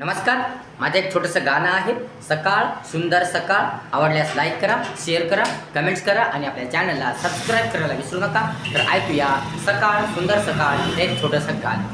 नमस्कार. माझं एक छोटंसं गाणं आहे. सकाळ सुंदर सकाळ. आवडल्यास लाईक करा शेअर करा कमेंट्स करा आणि आपल्या चॅनलला सबस्क्राईब करायला विसरू नका. तर ऐकूया सकाळ सुंदर सकाळ एक छोटंसं गाणं.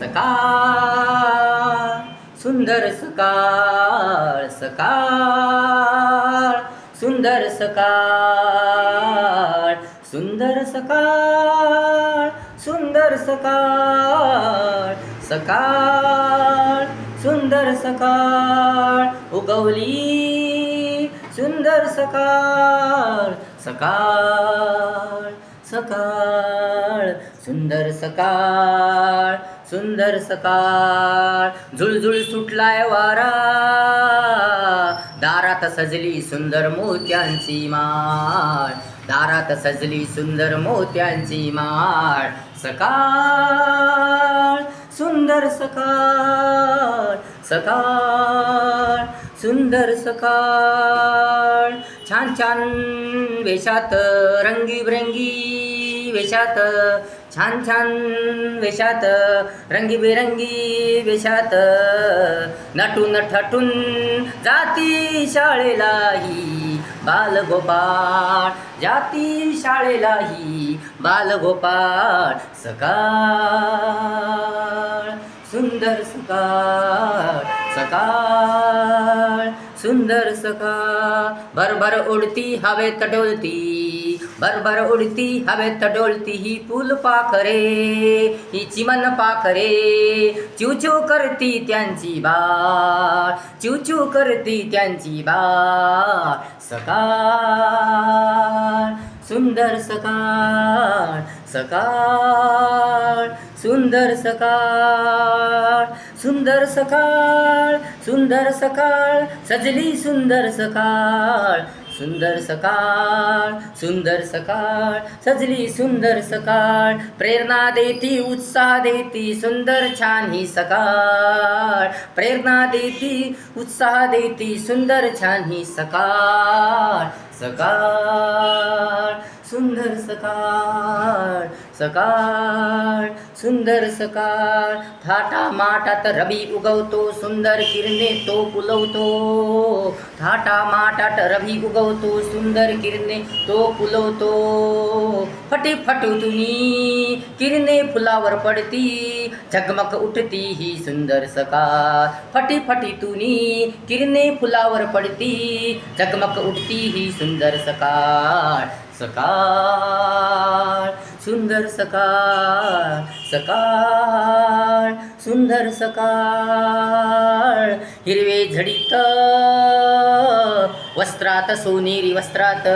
सकाळ सुंदर सकाळ सकाळ सुंदर सकाळ सुंदर सकाळ सुंदर सकाळ सकाळ. सुंदर सकाळ उगवली. सुंदर सकाळ सकाळ सकाळ. सुंदर सकाळ सुंदर सकाळ. झुळझुळ सुटलाय वारा. दारात सजली सुंदर मोत्यांची माळ. दारात सजली सुंदर मोत्यांची माळ. सकाळ सुंदर सकाळ सकाळ सुंदर सकाळ. छान छान वेशात रंगीबिरंगी वेशात छान छान वेशात रंगीबेरंगी वेशात. नटून ठटून जाती शाळेलाही बालगोपाळ जाती शाळेलाही बालगोपाळ सकाळ. सुंदर सकाळ सकाळ सुंदर सकाळ. भरभर उडती हवे तडोलती भरभर उडती हवे तडोलती ही फुल पाखरे ही चिमन पाखरे. चिवचिव करती त्यांची बाळ चिवचिव करती त्यांची बाळ. सकाळ सुंदर सकाळ सकाळ सुंदर सकाळ सुंदर सकाळ सुंदर सकाळ सजली सुंदर सकाळ सुंदर सकाळ सुंदर सकाळ सजली सुंदर सकाळ प्रेरणा देती उत्साह देती सुंदर छान ही सकाळ प्रेरणा देती उत्साह देती सुंदर छान ही सकाळ सकाळ सुंदर सकाळ सकाळ सुंदर सकाळ. थाटा माटात रवी उगवतो सुंदर किरणे तो फुलवतो. थाटा माटात रवी उगवतो सुंदर किरणे तो फुलवतो. फटी फटुतुनी किरणे फुलावर पडती झगमग उठती ही सुंदर सकाळ. फटी फटीतुनी किरणे फुलावर पडती झगमग उठती ही सुंदर सकाळ. सकाळ सुंदर सकाळ सकाळ सुंदर सकाळ. हिरवे झडीत वस्त्रात सोनेरी वस्त्रात.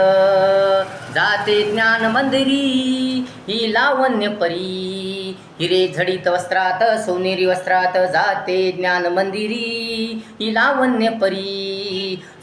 जाते ज्ञान मंदिरी ही लावण्य परी हिरे झडीत वस्त्रात सोनेरी वस्त्रात. जाते ज्ञान मंदिरी ही लावण्य परी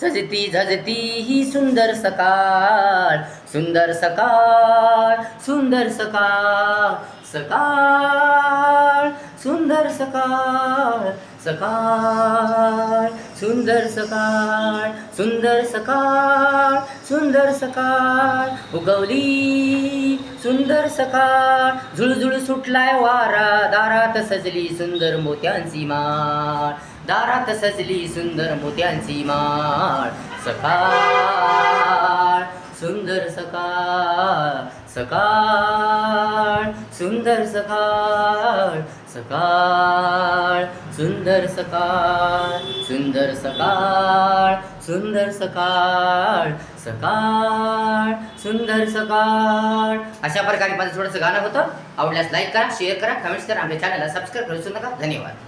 झजती झजती ही सुंदर सकाळ सुंदर सकाळ सुंदर सकाळ सकाळ सुंदर सकाळ सकाळ सुंदर सकाळ सुंदर सकाळ सुंदर सकाळ उगवली सुंदर सकाळ झुळझुळ सुटलाय वारा दारात सजली सुंदर मोत्यांची माळ. दारात सजली सुंदर मोत्यांची माळ. सकाळ सुंदर सकाळ सकाळ सुंदर सकाळ सकाळ सुंदर सकाळ सुंदर सकाळ सुंदर सकाळ सकाळ सुंदर सकाळ. अशा प्रकारे माझं थोडंसं गाणं होतं. आवडल्यास लाईक करा शेअर करा कमेंट्स करा. आमच्या चॅनलला सबस्क्राईब करू नका. धन्यवाद.